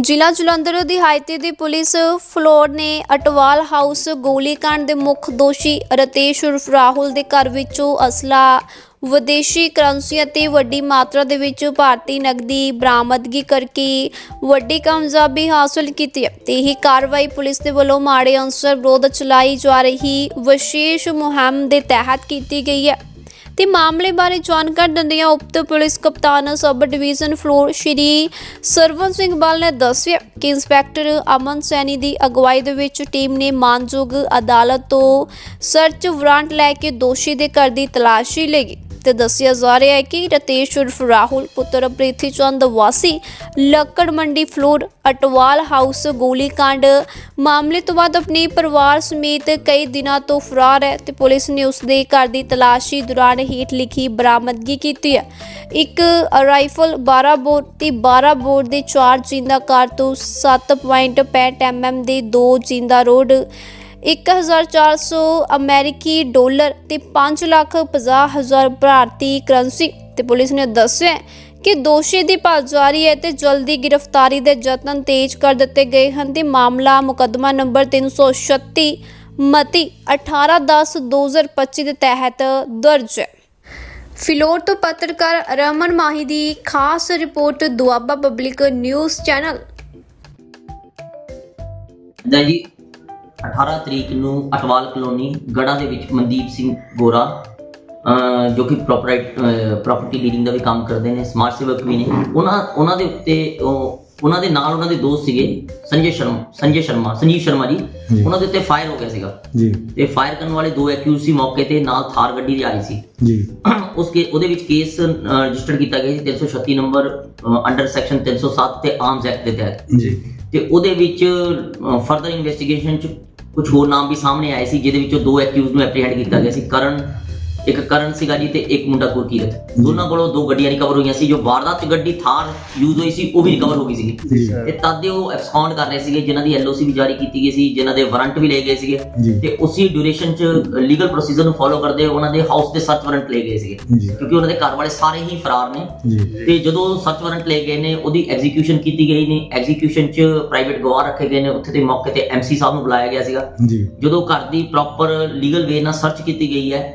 ਜ਼ਿਲ੍ਹਾ ਜਲੰਧਰ ਦੀ ਹਾਈਤੇ ਦੀ ਪੁਲਿਸ ਫਲੋਰ ਨੇ ਅਟਵਾਲ ਹਾਊਸ ਗੋਲੀकांड ਦੇ ਮੁੱਖ ਦੋਸ਼ੀ ਰਤੇਸ਼ ਉਰਫ ਰਾਹੁਲ ਦੇ ਘਰ ਵਿੱਚੋਂ ਅਸਲਾ ਵਿਦੇਸ਼ੀ ਕਰੰਸੀ ਅਤੇ ਵੱਡੀ ਮਾਤਰਾ ਦੇ ਵਿੱਚ ਭਾਰਤੀ ਨਕਦੀ ਬਰਾਮਦਗੀ ਕਰਕੇ ਵੱਡੀ ਕਾਮਯਾਬੀ ਹਾਸਲ ਕੀਤੀ ਹੈ। ਤੇ ਇਹ ਕਾਰਵਾਈ ਪੁਲਿਸ ਦੇ ਵੱਲੋਂ ਮਾੜੇ ਅੰਸਰ ਵਿਰੋਧ ਚਲਾਈ ਜਾ ਰਹੀ ਵਿਸ਼ੇਸ਼ ਮੁਹਿੰਮ ਦੇ ਤਹਿਤ ਕੀਤੀ ਗਈ ਹੈ। ਤੇ ਮਾਮਲੇ ਬਾਰੇ ਜਾਣਕਾਰੀ ਦਿੰਦਿਆਂ ਉਪਤ ਪੁਲਿਸ ਕਪਤਾਨ ਸਬ ਡਿਵੀਜ਼ਨ ਫਲੋਰ ਸ਼੍ਰੀ ਸਰਵਨ ਸਿੰਘ ਬਲ ਨੇ ਦੱਸਿਆ ਕਿ ਇੰਸਪੈਕਟਰ ਅਮਨ ਸੈਣੀ ਦੀ ਅਗਵਾਈ ਦੇ ਵਿੱਚ ਟੀਮ ਨੇ ਮਾਨਯੋਗ ਅਦਾਲਤ ਤੋਂ ਸਰਚ ਵਾਰੰਟ ਲੈ ਕੇ ਦੋਸ਼ੀ ਦੇ ਘਰ ਦੀ ਤਲਾਸ਼ੀ ਲਈ ਤੇ ਦੱਸਿਆ ਜਾ ਰਿਹਾ ਹੈ ਕਿ ਰਤੇਸ਼ ਉਰਫ ਰਾਹੁਲ ਪੁੱਤਰ ਪ੍ਰੀਤੀ ਚੰਦ ਵਾਸੀ ਲੱਕੜ ਮੰਡੀ ਫਲੋਰ, ਅਟਵਾਲ ਹਾਊਸ ਗੋਲੀकांड ਮਾਮਲੇ ਤੋਂ ਬਾਅਦ ਆਪਣੇ ਪਰਿਵਾਰ ਸਮੇਤ ਕਈ ਦਿਨਾਂ ਤੋਂ ਫਰਾਰ ਹੈ ਤੇ ਪੁਲਿਸ ਨੇ ਉਸ ਦੇ ਘਰ ਦੀ ਤਲਾਸ਼ੀ ਦੌਰਾਨ ਹੇਠ ਲਿਖੀ ਬਰਾਮਦਗੀ ਕੀਤੀ ਹੈ। ਇੱਕ ਰਾਈਫਲ 12 ਬੋਰ ਤੇ 12 ਬੋਰ ਦੇ 4 ਜਿੰਦਾ ਕਾਰਤੂਸ 7.65 mm ਦੇ 2 ਜਿੰਦਾ ਰੋਡ 1400 ਅਮਰੀਕੀ ਡਾਲਰ ਤੇ 5 ਲੱਖ 50 ਹਜ਼ਾਰ ਭਾਰਤੀ ਕਰੰਸੀ ਤੇ ਪੁਲਿਸ ਨੇ ਦੱਸਿਆ ਕਿ ਦੋਸ਼ੀ ਦੀ ਭਾਲ ਜਾਰੀ ਹੈ ਤੇ ਜਲਦੀ ਗ੍ਰਿਫਤਾਰੀ ਦੇ ਯਤਨ ਤੇਜ਼ ਕਰ ਦਿੱਤੇ ਗਏ ਹਨ। ਤੇ ਮਾਮਲਾ ਮੁਕੱਦਮਾ ਨੰਬਰ 336 ਮਤੀ 18/10/2025 ਦੇ ਤਹਿਤ ਦਰਜ ਹੈ। ਫਿਲੌਰ ਤੋਂ ਪੱਤਰਕਾਰ ਰਮਨ ਮਾਹੀ ਦੀ ਖਾਸ report Doaba public news channel. ਜੀ 18 ਤਰੀਕ ਨੂੰ ਅਟਵਾਲ ਕਲੋਨੀ ਗੜਾ ਦੇ ਵਿੱਚ ਮਨਦੀਪ ਸਿੰਘ ਗੋਰਾ ਜੋ ਕਿ ਪ੍ਰਾਪਰਟੀ ਡੀਲਿੰਗ ਦਾ ਵੀ ਕੰਮ ਕਰਦੇ ਨੇ ਸਮਾਜ ਸੇਵਕ ਵੀ ਨੇ ਉਹਨਾਂ ਉਹਨਾਂ ਦੇ ਉੱਤੇ ਉਹ- ਉਹਨਾਂ ਦੇ ਨਾਲ ਉਹਨਾਂ ਦੇ ਦੋਸਤ ਸੀਗੇ ਸੰਜੇ ਸ਼ਰਮਾ ਸੰਜੇ ਸ਼ਰਮਾ ਸੰਜੀਵ ਸ਼ਰਮਾ ਜੀ ਜੀ। ਉਹਨਾਂ ਦੇ ਉੱਤੇ ਫਾਇਰ ਹੋ ਗਿਆ ਸੀਗਾ। ਜੀ। ਤੇ ਫਾਇਰ ਕਰਨ ਵਾਲੇ ਦੋ ਐਕਿਊਜ਼ ਸੀ ਮੌਕੇ ਤੇ ਨਾਲ ਥਾਰ ਗੱਡੀ ਦੇ ਆਈ ਸੀ। ਜੀ। ਉਸ ਕੇ ਉਹਦੇ ਵਿੱਚ ਕੇਸ ਰਜਿਸਟਰ ਕੀਤਾ ਗਿਆ ਸੀ 336 ਨੰਬਰ ਅੰਡਰ ਸੈਕਸ਼ਨ 307 ਤੇ ਆਰਮਸ ਐਕਟ ਦੇ ਤਹਿਤ। ਜੀ। ਤੇ ਉਹਦੇ ਵਿੱਚ ਫਰਦਰ ਇਨਵੈਸਟੀਗੇਸ਼ਨ ਚ ਕੁਝ ਹੋਰ ਨਾਮ ਵੀ ਸਾਹਮਣੇ ਆਏ ਸੀ, ਜਿਹਦੇ ਵਿੱਚੋਂ ਦੋ ਐਕਿਊਜ਼ ਨੂੰ ਐਪਰੀਹੈਂਡ ਕੀਤਾ ਗਿਆ ਸੀ। ਕਰਨ ਇੱਕ ਕਰਨ ਸੀਗਾ ਜੀ ਤੇ ਇੱਕ ਮੁੰਡਾ ਗੁਰਕੀਰਤ। ਦੋਨਾਂ ਕੋਲੋਂ ਦੋ ਗੱਡੀਆਂ ਰਿਕਵਰ ਹੋਈਆਂ ਸੀ ਜੋ ਵਾਰਦਾਤ ਚ ਗੱਡੀ ਥਾਰ ਯੂਜ਼ ਹੋਈ ਸੀ ਉਹ ਵੀ ਰਿਕਵਰ ਹੋ ਗਈ ਜੀ। ਤੇ ਤਦ ਦੇ ਉਹ ਐਬਸਕੌਂਡ ਕਰ ਰਹੇ ਸੀਗੇ ਜਿਨ੍ਹਾਂ ਦੀ ਐਲਓਸੀ ਵੀ ਜਾਰੀ ਕੀਤੀ ਗਈ ਸੀ ਜਿਨ੍ਹਾਂ ਦੇ ਵਾਰੰਟ ਵੀ ਲਏ ਗਏ ਸੀਗੇ। ਤੇ ਉਸੇ ਡਿਊਰੇਸ਼ਨ ਚ ਲੀਗਲ ਪ੍ਰੋਸੀਜਰ ਨੂੰ ਫੋਲੋ ਕਰਦੇ ਉਹਨਾਂ ਦੇ ਹਾਊਸ ਦੇ ਸਰਚ ਵਾਰੰਟ ਲਏ ਗਏ ਸੀਗੇ। ਕਿਉਂਕਿ ਉਹਨਾਂ ਦੇ ਘਰ ਵਾਲੇ ਸਾਰੇ ਹੀ ਫਰਾਰ ਨੇ। ਤੇ ਜਦੋਂ ਸਰਚ ਵਾਰੰਟ ਲਏ ਗਏ ਨੇ ਉਹਦੀ ਐਗਜ਼ੀਕਿਊਸ਼ਨ ਕੀਤੀ ਗਈ ਨੇ। ਐਗਜ਼ੀਕਿਊਸ਼ਨ 'ਚ ਪ੍ਰਾਈਵੇਟ ਗਵਾਹ ਰੱਖੇ ਗਏ ਨੇ। ਉੱਥੇ ਤੇ ਮੌਕੇ ਤੇ ਐਮਸੀ ਸਾਹਿਬ ਨੂੰ ਬੁਲਾਇਆ ਗਿਆ ਸੀਗਾ। ਜਦੋਂ ਘਰ ਦੀ ਪ੍ਰੋਪਰ ਲੀਗਲ ਵੇ ਨਾਲ ਸਰਚ ਕੀਤੀ ਗਈ ਹੈ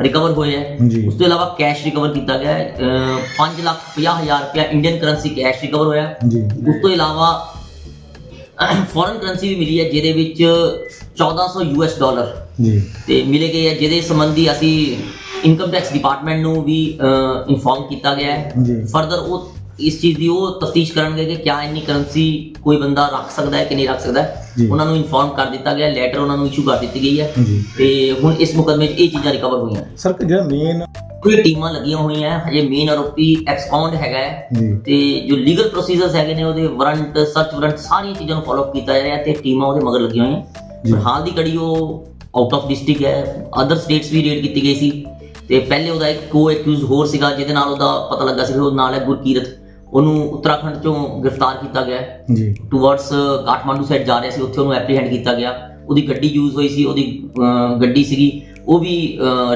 ਰਿਕਵਰ ਹੋਏ ਹੈ। ਉਸ ਤੋਂ ਇਲਾਵਾ ਕੈਸ਼ ਰਿਕਵਰ ਕੀਤਾ ਗਿਆ ਹੈ। 5 ਲੱਖ 50 ਹਜ਼ਾਰ ਰੁਪਇਆ ਇੰਡੀਅਨ ਕਰੰਸੀ ਕੈਸ਼ ਰਿਕਵਰ ਹੋਇਆ ਉਸ ਤੋਂ ਇਲਾਵਾ ਫੋਰਨ ਕਰੰਸੀ ਵੀ ਮਿਲੀ ਹੈ ਜਿਹਦੇ ਵਿੱਚ 1400 ਯੂਐਸ ਡਾਲਰ ਜੀ। ਤੇ ਮਿਲੇ ਗਏ ਹੈ ਜਿਹਦੇ ਸੰਬੰਧੀ ਅਸੀਂ ਇਨਕਮ ਟੈਕਸ ਡਿਪਾਰਟਮੈਂਟ ਨੂੰ ਵੀ ਇਨਫੋਰਮ ਕੀਤਾ ਗਿਆ ਹੈ। ਫਰਦਰ ਉਹ ਇਸ ਚੀਜ਼ ਦੀ ਉਹ ਤਫਤੀਸ਼ ਕਰਨਗੇ ਕਿ ਕਿਆ ਇੰਨੀ ਕਰੰਸੀ ਕੋਈ ਬੰਦਾ ਰੱਖ ਸਕਦਾ ਹੈ ਕਿ ਨਹੀਂ ਰੱਖ ਸਕਦਾ। ਉਹਨਾਂ ਨੂੰ ਇਨਫੋਰਮ ਕਰ ਦਿੱਤਾ ਗਿਆ ਲੈਟਰ ਉਹਨਾਂ ਨੂੰ ਇਸ਼ੂ ਕਰ ਦਿੱਤੀ ਗਈ ਹੈ। ਤੇ ਹੁਣ ਇਸ ਮੁਕਦਮੇ 'ਚ ਇਹ ਚੀਜ਼ਾਂ ਰਿਕਵਰ ਹੋਈਆਂ। ਸਰ ਜਿਹੜਾ ਮੇਨ ਕੋਈ ਟੀਮਾਂ ਲੱਗੀਆਂ ਹੋਈਆਂ ਹੈ ਹਜੇ ਮੇਨ ਆਰੋਪੀ ਐਕਸਪਾਉਂਡ ਹੈਗਾ ਹੈ। ਤੇ ਜੋ ਲੀਗਲ ਪ੍ਰੋਸੀਜਰਸ ਹੈਗੇ ਨੇ ਉਹਦੇ ਵਾਰੰਟ ਸਰਚ ਵਾਰੰਟ ਸਾਰੀਆਂ ਚੀਜ਼ਾਂ ਨੂੰ ਫਾਲੋ ਕੀਤਾ ਜਾ ਰਿਹਾ ਤੇ ਟੀਮਾਂ ਉਹਦੇ ਮਗਰ ਲੱਗੀਆਂ ਹੋਈਆਂ। ਹਾਲ ਦੀ ਕੜੀ ਉਹ ਆਊਟ ਆਫ ਡਿਸਟ੍ਰਿਕਟ ਹੈ। ਅਦਰ ਸਟੇਟਸ ਵੀ ਰੇਡ ਕੀਤੀ ਗਈ ਸੀ। ਤੇ ਪਹਿਲੇ ਉਹਦਾ ਇੱਕ ਕੋ ਐਕਿਊਜ਼ ਹੋਰ ਸੀਗਾ ਜਿਹਦੇ ਨਾਲ ਉਹਦਾ ਪਤਾ ਲੱਗਾ ਸੀ ਕਿ ਉਹ ਨਾਲ ਹੈ ਗੁਰਕੀਰਤ। ਉਹਨੂੰ ਉੱਤਰਾਖੰਡ ਚੋਂ ਗ੍ਰਿਫਤਾਰ ਕੀਤਾ ਗਿਆ। ਜੀ। ਟੁਵਰਡਸ ਕਾਠਮਾਂਡੂ ਸਾਈਡ ਜਾ ਰਿਹਾ ਸੀ ਉੱਥੇ ਉਹਨੂੰ ਐਪਰੀਹੈਂਡ ਕੀਤਾ ਗਿਆ। ਉਹਦੀ ਗੱਡੀ ਯੂਜ਼ ਹੋਈ ਸੀ ਉਹਦੀ ਗੱਡੀ ਸੀਗੀ ਉਹ ਵੀ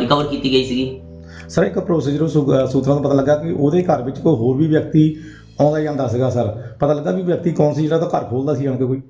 ਰਿਕਵਰ ਕੀਤੀ ਗਈ ਸੀਗੀ। ਸਰ ਇੱਕ ਪ੍ਰੋਸੀਜਰ ਸੂਤਰਾਂ ਤੋਂ ਪਤਾ ਲੱਗਾ ਕਿ ਉਹਦੇ ਘਰ ਵਿੱਚ ਕੋਈ ਹੋਰ ਵੀ ਵਿਅਕਤੀ ਆਉਂਦਾ ਜਾਂਦਾ ਸੀਗਾ ਸਰ ਪਤਾ ਲੱਗਾ ਵੀ ਵਿਅਕਤੀ ਕੌਣ ਸੀ ਜਿਹੜਾ ਤਾਂ ਘਰ ਖੋਲਦਾ ਸੀ ਅੰਕੇ ਕੋਈ?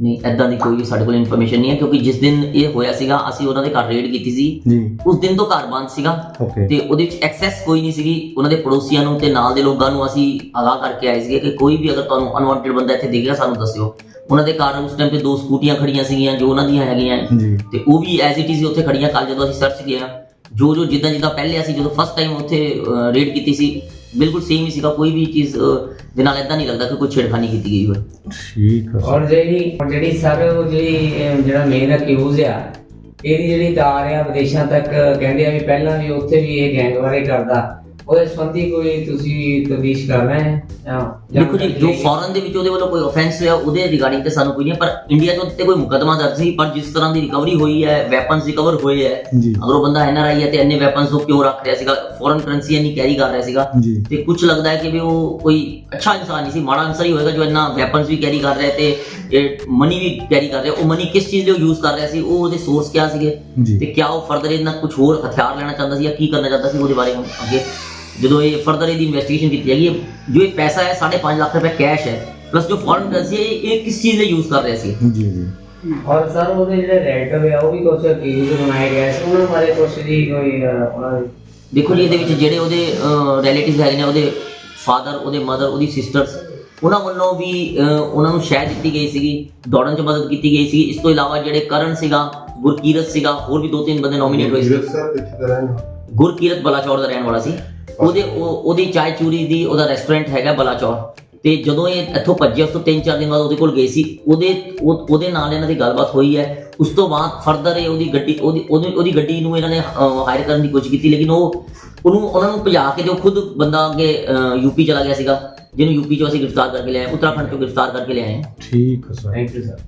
ਨਹੀਂ ਐਦਾਂ ਦੀ ਕੋਈ ਸਾਡੇ ਕੋਲ ਇਨਫੋਰਮੇਸ਼ਨ ਨਹੀਂ ਹੈ ਕਿਉਂਕਿ ਜਿਸ ਦਿਨ ਇਹ ਹੋਇਆ ਸੀਗਾ ਅਸੀਂ ਉਹਨਾਂ ਦੇ ਘਰ ਰੇਡ ਕੀਤੀ ਸੀ। ਜੀ। ਉਸ ਦਿਨ ਤੋਂ ਘਰ ਬੰਦ ਸੀਗਾ। ਤੇ ਉਹਦੇ ਵਿੱਚ ਐਕਸੈਸ ਕੋਈ ਨਹੀਂ ਸੀਗੀ। ਉਹਨਾਂ ਦੇ ਪੜੋਸੀਆਂ ਨੂੰ ਤੇ ਨਾਲ ਦੇ ਲੋਕਾਂ ਨੂੰ ਅਸੀਂ ਆਗਾਹ ਕਰਕੇ ਆਏ ਸੀਗੇ ਕਿ ਕੋਈ ਵੀ ਅਗਰ ਤੁਹਾਨੂੰ ਅਨਵਾਂਟਡ ਬੰਦਾ ਇੱਥੇ ਦਿਖੇਗਾ ਸਾਨੂੰ ਦੱਸਿਓ। ਉਹਨਾਂ ਦੇ ਘਰ ਉਸ ਟਾਈਮ ਤੇ ਦੋ ਸਕੂਟੀਆਂ ਖੜੀਆਂ ਸੀਗੀਆਂ ਜੋ ਉਹਨਾਂ ਦੀਆਂ ਹੈਗੀਆਂ। ਜੀ। ਤੇ ਉਹ ਵੀ ਐਜ਼ ਇਟ ਇਜ਼ ਉੱਥੇ ਖੜੀਆਂ ਕੱਲ ਜਦੋਂ ਅਸੀਂ ਸਰਚ ਕੀਤਾ ਜੋ ਜੋ ਜਿੱਦਾਂ ਜਿੱਦਾਂ ਪਹਿਲੇ ਅਸੀਂ ਜਦੋਂ ਫਸਟ ਟਾਈਮ ਉੱਥੇ ਰੇਡ ਕੀਤੀ ਸੀ ਬਿਲਕੁਲ ਸੇਮ ਹੀ ਸੀਗਾ ਕੋਈ ਵੀ ਚੀਜ਼ ਅਹ, ਦੇ ਨਾਲ ਇਦਾਂ ਨਹੀਂ ਲੱਗਦਾ ਕਿ ਕੋਈ ਛੇੜਖਾਨੀ ਕੀਤੀ ਗਈ ਹੋਵੇ। ਠੀਕ ਹੈ ਸਰ ਔਰ ਜਿਹੜੀ ਹੁਣ ਜਿਹੜੀ ਸਰ ਉਹ ਜਿਹੜੀ ਜਿਹੜਾ ਮੇਨ ਅਕਿਊਜ਼ ਆ ਇਹਦੀ ਜਿਹੜੀ ਦਾਰ ਆ ਵਿਦੇਸ਼ਾਂ ਤੱਕ ਕਹਿੰਦੇ ਆ ਵੀ ਪਹਿਲਾਂ ਵੀ ਉੱਥੇ ਵੀ ਇਹ ਗੈਂਗ ਬਾਰੇ ਕਰਦਾ। ਉਹਦੇ ਸੰਬੰਧੀ ਕੋਈ ਤੁਸੀਂ ਤਬਦੀਸ਼ ਕਰ ਰਹੇ ਹੈ ਜਾਂ ਦੇਖੋ ਜੀ ਜੋ ਫੋਰਨ ਦੇ ਵਿੱਚ ਉਹਦੇ ਵੱਲੋਂ ਕੋਈ ਆਫੈਂਸ ਹੋਇਆ ਉਹਦੇ ਰਿਗਾਰਡਿੰਗ ਤੇ ਸਾਨੂੰ ਕੋਈ ਨਹੀਂ ਪਰ ਇੰਡੀਆ ਉਹਦੇ ਤੇ ਕੋਈ ਮੁਕੱਦਮਾ ਦਰਜ ਸੀ ਪਰ ਜਿਸ ਤਰ੍ਹਾਂ ਦੀ ਰਿਕਵਰੀ ਹੋਈ ਹੈ ਵੈਪਨਸ ਰਿਕਵਰ ਹੋਏ ਹੈ ਜੀ। ਅਗਰ ਉਹ ਬੰਦਾ ਐਨਆਰਆਈ ਹੈ ਤੇ ਇੰਨੇ ਵੈਪਨਸ ਉਹ ਕਿਉਂ ਰੱਖ ਰਿਹਾ ਸੀਗਾ ਫੋਰਨ ਕਰੰਸੀ ਨਹੀਂ ਕੈਰੀ ਕਰ ਰਿਹਾ ਸੀਗਾ ਜੀ। ਤੇ ਕੁਝ ਲੱਗਦਾ ਹੈ ਕਿ ਵੀ ਉਹ ਕੋਈ ਅੱਛਾ ਇਨਸਾਨ ਨਹੀਂ ਸੀ ਮਾੜਾ ਇਨਸਾਨ ਹੀ ਹੋਏਗਾ ਜੋ ਇੰਨਾ ਵੈਪਨਸ ਵੀ ਕੈਰੀ ਕਰ ਰਿਹਾ ਤੇ ਇਹ ਮਨੀ ਵੀ ਕੈਰੀ ਕਰ ਰਿਹਾ ਉਹ ਮਨੀ ਕਿਸ ਚੀਜ਼ ਲਈ ਯੂਜ਼ ਕਰ ਰਿਹਾ ਸੀ ਉਹ ਉਹਦੇ ਸੋਰਸ ਕਿਆ ਸੀਗੇ? ਤੇ ਕਿਆ ਉਹ ਫਰਦਰ ਇਹਨਾਂ ਕੁਝ ਹੋਰ ਹਥਿਆਰ ਲੈਣਾ ਚਾਹੁੰਦਾ ਸੀ ਜਾਂ ਕੀ ਕਰਨਾ ਚਾਹੁੰਦਾ ਸੀ ਉਹਦੇ ਬਾਰੇ ਹੁਣ ਅੱਗੇ? ਜਦੋਂ ਇਹ ਫਰਦਰ ਇਹਦੀ ਇਨਵੈਸਟੀਗੇਸ਼ਨ ਕੀਤੀ ਜਾਏਗੀ ਇਹ- ਜੋ ਇਹ ਪੈਸਾ ਹੈ 5.5 ਲੱਖ ਰੁਪਏ ਕੈਸ਼ ਹੈ ਪਲੱਸ ਜੋ ਫੋਰਨ ਕਰੰਸੀ ਹੈ ਇਹ ਕਿਸ ਚੀਜ਼ ਲਈ ਯੂਜ਼ ਕਰ ਰਿਹਾ ਸੀ? ਜੀ ਜੀ ਔਰ ਸਰ ਉਹਦੇ ਜਿਹੜੇ ਰੈਟ ਹੋਇਆ ਉਹ ਵੀ ਕੁਝ ਅਕੀਲ ਬਣਾਏ ਗਏ ਸੀ ਉਹਨਾਂ ਬਾਰੇ ਕੁਝ ਜੀ ਕੋਈ ਉਹਨਾਂ ਦੇ ਦੇਖੋ ਜੀ ਇਹਦੇ ਵਿੱਚ ਜਿਹੜੇ ਉਹਦੇ ਰਿਲੇਟਿਵਸ ਹੈਗੇ ਨੇ ਉਹਦੇ ਫਾਦਰ ਉਹਦੇ ਮਦਰ ਉਹਦੀ ਸਿਸਟਰਸ ਉਹਨਾਂ ਵੱਲੋਂ ਵੀ ਉਹਨਾਂ ਨੂੰ ਸ਼ਹਿ ਦਿੱਤੀ ਗਈ ਸੀਗੀ ਦੌੜਨ 'ਚ ਮਦਦ ਕੀਤੀ ਗਈ ਸੀ ਇਸ ਤੋਂ ਇਲਾਵਾ ਜਿਹੜੇ ਕਰਨ ਸੀਗਾ ਗੁਰਕੀਰਤ ਸੀਗਾ ਹੋਰ ਵੀ ਦੋ ਤਿੰਨ ਬੰਦੇ ਨੋਮੀਨੇਟ ਹੋਏ ਸੀ। ਸਰ ਕਿੱਥੇ ਦਾ ਰਹਿਣ ਗੁਰਕੀਰਤ ਬਲਾਚੌਰ ਦਾ ਰਹਿਣ ਵਾਲਾ ਸੀ। ਉਹਦੇ ਉਹ- ਉਹਦੀ ਚਾय ਚੂਰੀ ਦੀ ਉਹਦਾ ਰੈਸਟੋਰੈਂਟ ਹੈਗਾ ਬਲਾਚੌਰ। ਤੇ ਜਦੋਂ ਇਹ ਇੱਥੋਂ ਭੱਜੇ ਉਸ ਤੋਂ 3-4 ਦਿਨ ਬਾਅਦ ਉਹਦੇ ਕੋਲ ਗਏ ਸੀ। ਉਹਦੇ ਉਹ- ਉਹਦੇ ਨਾਲ ਇਹਨਾਂ ਦੀ ਗੱਲਬਾਤ ਹੋਈ ਹੈ। ਉਸ ਤੋਂ ਬਾਅਦ ਫਰਦਰ ਇਹ ਉਹਦੀ ਗੱਡੀ ਉਹਦੀ ਉਹਦੀ ਉਹਦੀ ਗੱਡੀ ਨੂੰ ਇਹਨਾਂ ਨੇ ਹਾਇਰ ਕਰਨ ਦੀ ਕੋਸ਼ਿਸ਼ ਕੀਤੀ ਲੇਕਿਨ ਉਹ ਉਹਨੂੰ ਉਹਨਾਂ ਨੂੰ ਭਜਾ ਕੇ ਤੇ ਉਹ ਖੁਦ ਬੰਦਾ ਅੱਗੇ ਯੂਪੀ ਚਲਾ ਗਿਆ ਸੀਗਾ। ਜਿਹਨੂੰ ਯੂਪੀ ਚੋਂ ਅਸੀਂ ਗ੍ਰਿਫਤਾਰ ਕਰਕੇ ਲਿਆਏ ਉੱਤਰਾਖੰਡ ਤੋਂ ਗ੍ਰਿਫਤਾਰ ਕਰਕੇ ਲਿਆਏ। ਠੀਕ ਹੈ ਸਰ ਥੈਂਕ ਯੂ ਸਰ